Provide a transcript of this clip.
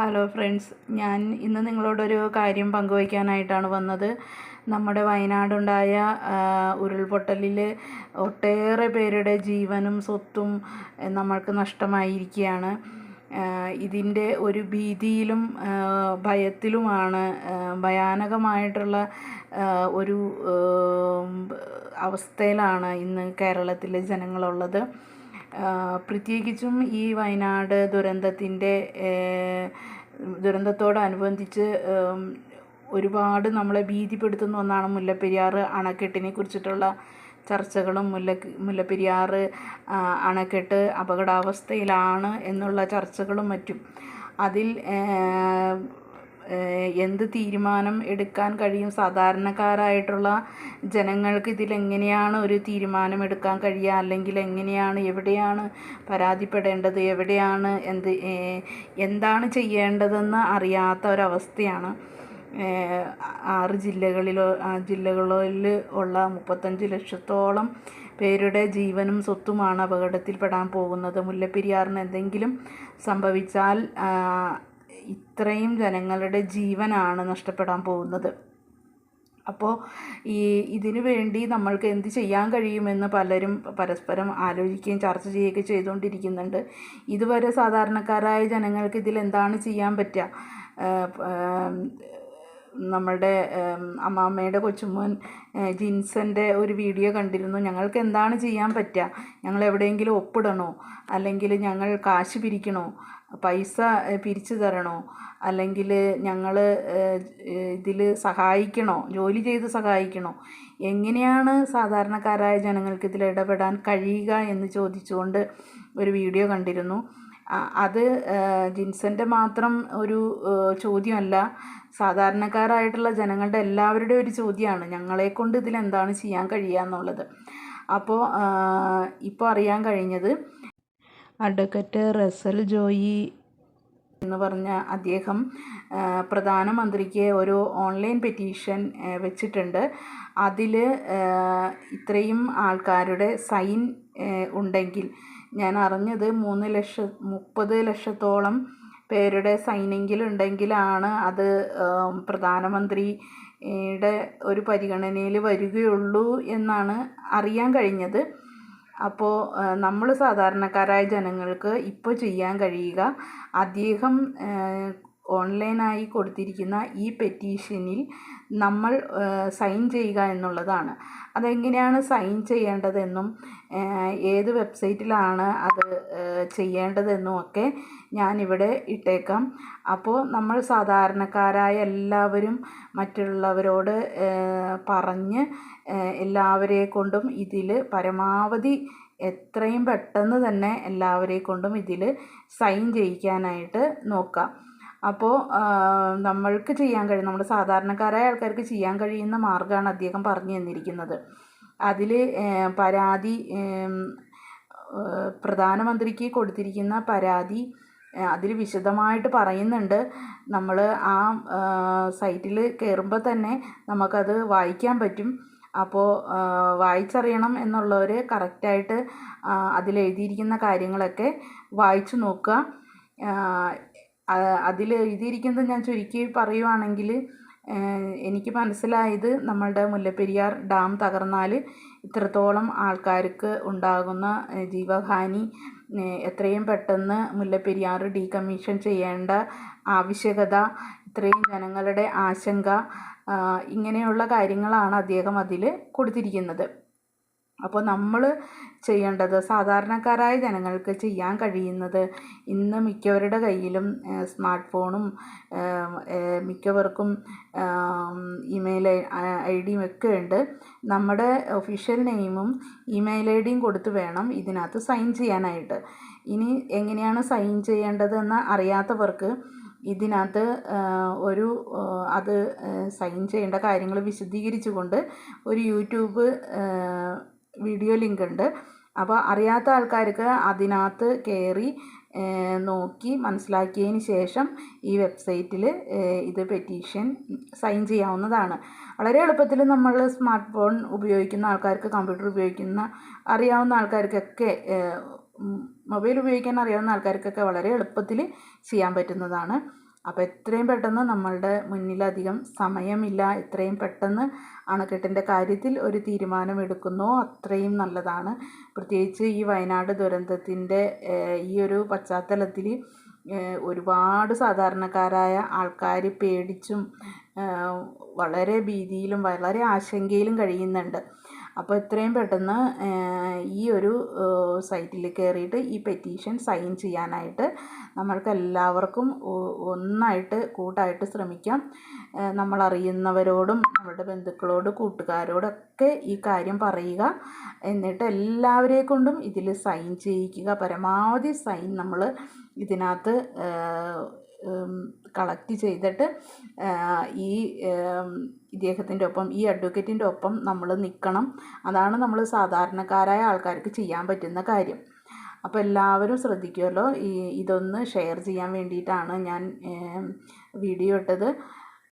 Hello friends ഞാൻ ഇന്ന് നിങ്ങളോടൊരു കാര്യം പങ്കുവയ്ക്കാനായിട്ടാണ് വന്നത്. നമ്മുടെ വയനാടുണ്ടായ ഉരുൾപൊട്ടലിൽ ഒട്ടേറെ പേരുടെ ജീവനും സ്വത്തും നമ്മൾക്ക് നഷ്ടമായിരിക്കുകയാണ്. ഇതിന്റെ ഒരു ഭീതിയിലും ഭയത്തിലുമാണ് ഭയാനകമായിട്ടുള്ള ഒരു അവസ്ഥയിലാണ് ഇന്ന് കേരളത്തിലെ ജനങ്ങളുള്ളത്. പ്രത്യേകിച്ചും ഈ വയനാട് ദുരന്തത്തിന്റെ ദുരന്തത്തോടനുബന്ധിച്ച് ഒരുപാട് നമ്മളെ ഭീതിപ്പെടുത്തുന്ന ഒന്നാണ് മുല്ലപ്പെരിയാർ അണക്കെട്ടിനെ കുറിച്ചിട്ടുള്ള ചർച്ചകളും. മുല്ല മുല്ലപ്പെരിയാർ അണക്കെട്ട് അപകടാവസ്ഥയിലാണ് എന്നുള്ള ചർച്ചകളും മറ്റും. അതിൽ എന്ത് തീരുമാനം എടുക്കാൻ കഴിയും? സാധാരണക്കാരായിട്ടുള്ള ജനങ്ങൾക്ക് ഇതിലെങ്ങനെയാണ് ഒരു തീരുമാനം എടുക്കാൻ കഴിയുക? അല്ലെങ്കിൽ എങ്ങനെയാണ് എവിടെയാണ് പരാതിപ്പെടേണ്ടത്? എവിടെയാണ് എന്ത് എന്താണ് ചെയ്യേണ്ടതെന്ന് അറിയാത്ത ഒരവസ്ഥയാണ്. ആറ് ജില്ലകളിലോ ജില്ലകളിൽ ഉള്ള മുപ്പത്തഞ്ച് ലക്ഷത്തോളം പേരുടെ ജീവനും സ്വത്തുമാണ് അപകടത്തിൽപ്പെടാൻ പോകുന്നത്. മുല്ലപ്പെരിയാറിന് എന്തെങ്കിലും സംഭവിച്ചാൽ ഇത്രയും ജനങ്ങളുടെ ജീവനാണ് നഷ്ടപ്പെടാൻ പോകുന്നത്. അപ്പോൾ ഈ ഇതിനു വേണ്ടി നമ്മൾക്ക് എന്ത് ചെയ്യാൻ കഴിയുമെന്ന് പലരും പരസ്പരം ആലോചിക്കുകയും ചർച്ച ചെയ്യുകയൊക്കെ ചെയ്തുകൊണ്ടിരിക്കുന്നുണ്ട്. ഇതുവരെ സാധാരണക്കാരായ ജനങ്ങൾക്ക് ഇതിൽ എന്താണ് ചെയ്യാൻ പറ്റുക? നമ്മളുടെ അമ്മാമ്മയുടെ കൊച്ചുമോൻ ജിൻസന്റെ ഒരു വീഡിയോ കണ്ടിരുന്നു. ഞങ്ങൾക്ക് എന്താണ് ചെയ്യാൻ പറ്റുക? ഞങ്ങൾ എവിടെയെങ്കിലും ഒപ്പിടണോ? അല്ലെങ്കിൽ ഞങ്ങൾ കാശ് പിരിക്കണോ? പൈസ പിരിച്ചു തരണോ? അല്ലെങ്കിൽ ഞങ്ങൾ ഇതിൽ സഹായിക്കണോ? ജോലി ചെയ്ത് സഹായിക്കണോ? എങ്ങനെയാണ് സാധാരണക്കാരായ ജനങ്ങൾക്ക് ഇതിൽ ഇടപെടാൻ കഴിയുക എന്ന് ചോദിച്ചുകൊണ്ട് ഒരു വീഡിയോ കണ്ടിരുന്നു. അത് ജിൻസന്റെ മാത്രം ഒരു ചോദ്യമല്ല. സാധാരണക്കാരായിട്ടുള്ള ജനങ്ങളുടെ എല്ലാവരുടെയും ഒരു ചോദ്യമാണ്. ഞങ്ങളെക്കൊണ്ട് കൊണ്ട് എന്താണ് ചെയ്യാൻ കഴിയുക എന്നുള്ളത്. അപ്പോൾ ഇപ്പോൾ അറിയാൻ കഴിഞ്ഞത് അഡ്വക്കറ്റ് റസൽ ജോയി എന്ന് പറഞ്ഞ അദ്ദേഹം പ്രധാനമന്ത്രിക്ക് ഒരു ഓൺലൈൻ പെറ്റീഷൻ വെച്ചിട്ടുണ്ട്. അതിൽ ഇത്രയും ആൾക്കാരുടെ സൈൻ ഉണ്ടെങ്കിൽ ഞാൻ അറിഞ്ഞത് മൂന്ന് ലക്ഷ മുപ്പത് ലക്ഷത്തോളം പേരുടെ സൈനെങ്കിലുണ്ടെങ്കിലാണ് അത് പ്രധാനമന്ത്രിയുടെ ഒരു പരിഗണനയിൽ വരികയുള്ളൂ എന്നാണ് അറിയാൻ കഴിഞ്ഞത്. അപ്പോൾ നമ്മൾ സാധാരണക്കാരായ ജനങ്ങൾക്ക് ഇപ്പോൾ ചെയ്യാൻ കഴിയുക. അദ്ദേഹം ഓൺലൈനായി കൊടുത്തിരിക്കുന്ന ഈ പെറ്റീഷനിൽ നമ്മൾ സൈൻ ചെയ്യുക എന്നുള്ളതാണ്. അതെങ്ങനെയാണ് സൈൻ ചെയ്യേണ്ടതെന്നും ഏത് വെബ്സൈറ്റിലാണ് അത് ചെയ്യേണ്ടതെന്നും ഒക്കെ ഞാനിവിടെ ഇട്ടേക്കാം. അപ്പോൾ നമ്മൾ സാധാരണക്കാരായ എല്ലാവരും മറ്റുള്ളവരോട് പറഞ്ഞ് എല്ലാവരെ കൊണ്ടും ഇതിൽ പരമാവധി എത്രയും പെട്ടെന്ന് തന്നെ എല്ലാവരെ കൊണ്ടും ഇതിൽ സൈൻ ചെയ്യിക്കാനായിട്ട് നോക്കാം. അപ്പോൾ നമ്മൾക്ക് ചെയ്യാൻ കഴിയും നമ്മുടെ സാധാരണക്കാരായ ആൾക്കാർക്ക് ചെയ്യാൻ കഴിയുന്ന മാർഗമാണ് അദ്ദേഹം പറഞ്ഞു തന്നിരിക്കുന്നത്. അതിൽ പരാതി പ്രധാനമന്ത്രിക്ക് കൊടുത്തിരിക്കുന്ന പരാതി അതിൽ വിശദമായിട്ട് പറയുന്നുണ്ട്. നമ്മൾ ആ സൈറ്റിൽ കയറുമ്പോൾ തന്നെ നമുക്കത് വായിക്കാൻ പറ്റും. അപ്പോൾ വായിച്ചറിയണം എന്നുള്ളവർ കറക്റ്റായിട്ട് അതിലെഴുതിയിരിക്കുന്ന കാര്യങ്ങളൊക്കെ വായിച്ചു നോക്കുക. അതിൽ എഴുതിയിരിക്കുന്നത് ഞാൻ ചുരുക്കി പറയുവാണെങ്കിൽ എനിക്ക് മനസ്സിലായത് നമ്മളുടെ മുല്ലപ്പെരിയാർ ഡാം തകർന്നാൽ ഇത്രത്തോളം ആൾക്കാർക്ക് ഉണ്ടാകുന്ന ജീവഹാനി എത്രയും പെട്ടെന്ന് മുല്ലപ്പെരിയാർ ഡീകമ്മീഷൻ ചെയ്യേണ്ട ആവശ്യകത ഇത്രയും ജനങ്ങളുടെ ആശങ്ക ഇങ്ങനെയുള്ള കാര്യങ്ങളാണ് അദ്ദേഹം അതിൽ കൊടുത്തിരിക്കുന്നത്. അപ്പോൾ നമ്മൾ ചെയ്യേണ്ടത് സാധാരണക്കാരായ ജനങ്ങൾക്ക് ചെയ്യാൻ കഴിയുന്നത് ഇന്ന് മിക്കവരുടെ കയ്യിലും സ്മാർട്ട് ഫോണും മിക്കവർക്കും ഇമെയിൽ ഐ ഡിയും ഒക്കെ ഉണ്ട്. നമ്മുടെ ഒഫീഷ്യൽ നെയിമും ഇമെയിൽ ഐ ഡിയും കൊടുത്ത് വേണം ഇതിനകത്ത് സൈൻ ചെയ്യാനായിട്ട്. ഇനി എങ്ങനെയാണ് സൈൻ ചെയ്യേണ്ടതെന്ന് അറിയാത്തവർക്ക് ഇതിനകത്ത് ഒരു അത് സൈൻ ചെയ്യേണ്ട കാര്യങ്ങൾ വിശദീകരിച്ചുകൊണ്ട് ഒരു യൂട്യൂബ് വീഡിയോ ലിങ്ക് ഉണ്ട് അപ്പോൾ അറിയാത്ത ആൾക്കാർക്ക് അതിനകത്ത് കയറി നോക്കി മനസ്സിലാക്കിയതിന് ശേഷം ഈ വെബ്സൈറ്റിൽ ഇത് പെറ്റീഷൻ സൈൻ ചെയ്യാവുന്നതാണ്. വളരെ എളുപ്പത്തിൽ നമ്മൾ സ്മാർട്ട് ഫോൺ ഉപയോഗിക്കുന്ന ആൾക്കാർക്ക് കമ്പ്യൂട്ടർ ഉപയോഗിക്കുന്ന അറിയാവുന്ന ആൾക്കാർക്കൊക്കെ മൊബൈൽ ഉപയോഗിക്കാൻ അറിയാവുന്ന ആൾക്കാർക്കൊക്കെ വളരെ എളുപ്പത്തിൽ ചെയ്യാൻ പറ്റുന്നതാണ്. അപ്പോൾ എത്രയും പെട്ടെന്ന് നമ്മളുടെ മുന്നിലധികം സമയമില്ല. എത്രയും പെട്ടെന്ന് അണക്കെട്ടിന്റെ കാര്യത്തിൽ ഒരു തീരുമാനം എടുക്കുന്നോ അത്രയും നല്ലതാണ്. പ്രത്യേകിച്ച് ഈ വയനാട് ദുരന്തത്തിന്റെ ഈ ഒരു പശ്ചാത്തലത്തിൽ ഒരുപാട് സാധാരണക്കാരായ ആൾക്കാർ പേടിച്ചും വളരെ ഭീതിയിലും വളരെ ആശങ്കയിലും കഴിയുന്നുണ്ട്. അപ്പോൾ എത്രയും പെട്ടെന്ന് ഈ ഒരു സൈറ്റിൽ കയറിയിട്ട് ഈ പെറ്റീഷൻ സൈൻ ചെയ്യാനായിട്ട് നമ്മൾക്ക് എല്ലാവർക്കും ഒന്നായിട്ട് കൂട്ടായിട്ട് ശ്രമിക്കാം. നമ്മളറിയുന്നവരോടും നമ്മുടെ ബന്ധുക്കളോട് കൂട്ടുകാരോടൊക്കെ ഈ കാര്യം പറയുക. എന്നിട്ട് എല്ലാവരെ കൊണ്ടും ഇതിൽ സൈൻ ചെയ്യിക്കുക. പരമാവധി സൈൻ നമ്മൾ ഇതിനകത്ത് കളക്ട് ചെയ്തിട്ട് ഈ ഇദ്ദേഹത്തിന്റെ ഒപ്പം ഈ അഡ്വക്കേറ്റിന്റെ ഒപ്പം നമ്മൾ നിൽക്കണം അതാണ് നമ്മൾ സാധാരണക്കാരായ ആൾക്കാർക്ക് ചെയ്യാൻ പറ്റുന്ന കാര്യം. അപ്പോൾ എല്ലാവരും ശ്രദ്ധിക്കുമല്ലോ ഈ ഇതൊന്ന് ഷെയർ ചെയ്യാൻ വേണ്ടിയിട്ടാണ് ഞാൻ വീഡിയോ ഇട്ടത്.